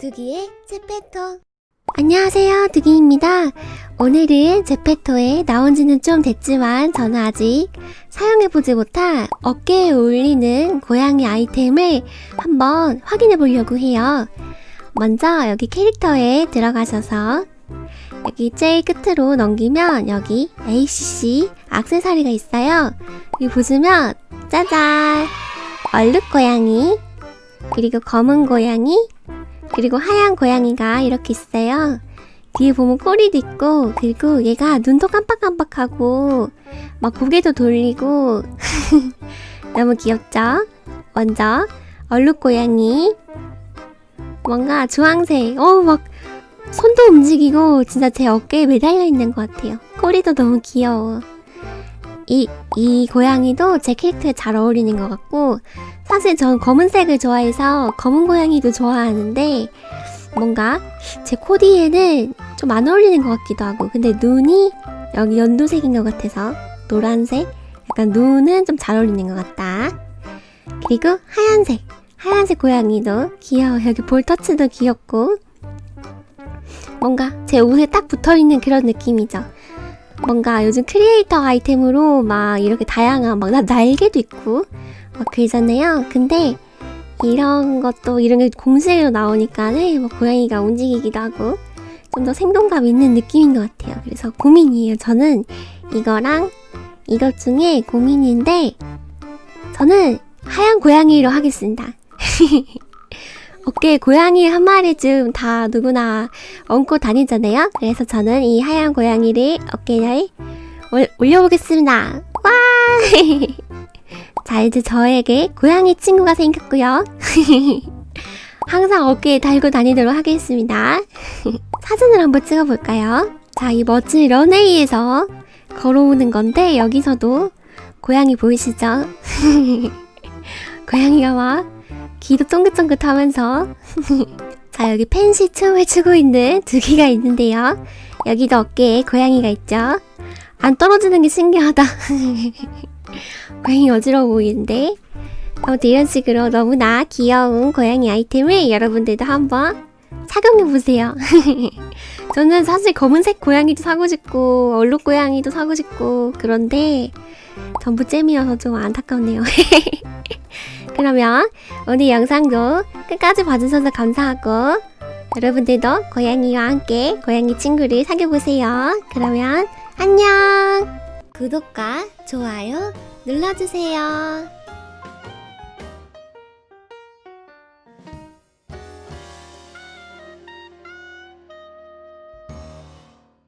두기의 제페토 안녕하세요 두기입니다. 오늘은 제페토에 나온 지는 좀 됐지만 저는 아직 사용해보지 못한 어깨에 어울리는 고양이 아이템을 한번 확인해 보려고 해요. 먼저 여기 캐릭터에 들어가셔서 여기 제일 끝으로 넘기면 여기 ACC 악세사리가 있어요. 여기 보시면 짜잔! 얼룩 고양이 그리고 검은 고양이 그리고 하얀 고양이가 이렇게 있어요. 뒤에 보면 꼬리도 있고 그리고 얘가 눈도 깜빡깜빡하고 막 고개도 돌리고 너무 귀엽죠? 먼저 얼룩 고양이 뭔가 주황색 어우 막 손도 움직이고 진짜 제 어깨에 매달려 있는 것 같아요. 꼬리도 너무 귀여워. 이, 이 고양이도 제 캐릭터에 잘 어울리는 것 같고 사실 전 검은색을 좋아해서 검은 고양이도 좋아하는데 뭔가 제 코디에는 좀 안 어울리는 것 같기도 하고 근데 눈이 여기 연두색인 것 같아서 노란색? 약간 눈은 좀 잘 어울리는 것 같다. 그리고 하얀색. 하얀색 고양이도 귀여워. 여기 볼터치도 귀엽고 뭔가 제 옷에 딱 붙어있는 그런 느낌이죠. 뭔가 요즘 크리에이터 아이템으로 막 이렇게 다양한 막 나- 날개도 있고 막 그러잖아요. 근데 이런 것도 이런 게 공식으로 나오니까는 뭐 고양이가 움직이기도 하고 좀 더 생동감 있는 느낌인 것 같아요. 그래서 고민이에요. 저는 이거랑 이것 중에 고민인데 저는 하얀 고양이로 하겠습니다. 어깨에 고양이 한 마리쯤 다 누구나 얹고 다니잖아요. 그래서 저는 이 하얀 고양이를 어깨에 올, 올려보겠습니다. 와! 자, 이제 저에게 고양이 친구가 생겼고요. 항상 어깨에 달고 다니도록 하겠습니다. 사진을 한번 찍어볼까요? 자, 이 멋진 런웨이에서 걸어오는 건데 여기서도 고양이 보이시죠? 고양이가 막 귀도 쫑긋쫑긋 하면서 자 여기 펜시 춤을 추고 있는 두기가 있는데요 여기도 어깨에 고양이가 있죠 안 떨어지는 게 신기하다 고양이 어지러워 보이는데 아무튼 이런 식으로 너무나 귀여운 고양이 아이템을 여러분들도 한번 착용해보세요 저는 사실 검은색 고양이도 사고 싶고 얼룩 고양이도 사고 싶고 그런데 전부 잼이어서 좀 안타깝네요 그러면 오늘 영상도 끝까지 봐주셔서 감사하고 여러분들도 고양이와 함께 고양이 친구를 사귀어보세요. 그러면 안녕! 구독과 좋아요 눌러주세요.